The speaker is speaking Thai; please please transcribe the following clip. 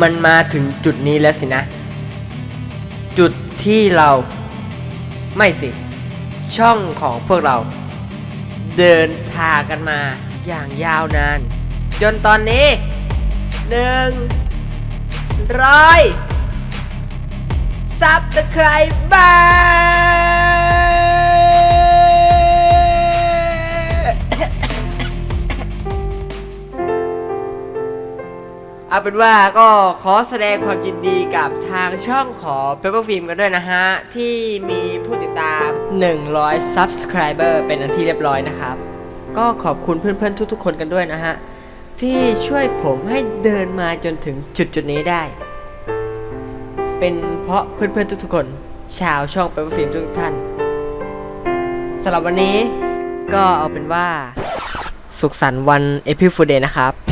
มันมาถึงจุดนี้แล้วสินะ จุดที่เราไม่สิ ช่องของพวกเรา เดินทางกันมาอย่างยาวนาน จนตอนนี้หนึ่งร้อยซับสไคร้บ้า เอาเป็นว่าก็ขอแสดงความยินดีกับทางช่องของ Pepper Film กันด้วยนะฮะ ที่มีผู้ติดตาม 100 Subscriber เป็นอันที่เรียบร้อยนะครับ ก็ขอบคุณเพื่อนๆ ทุกๆ คนกันด้วยนะฮะ ที่ช่วยผมให้เดินมาจนถึงจุดจุดนี้ได้ เป็นเพราะเพื่อนๆ ทุกๆ คน ชาวช่อง Pepper Film ทุกๆท่านสำหรับวันนี้ก็เอาเป็นว่า สุขสันต์วัน April Fool Day นะครับ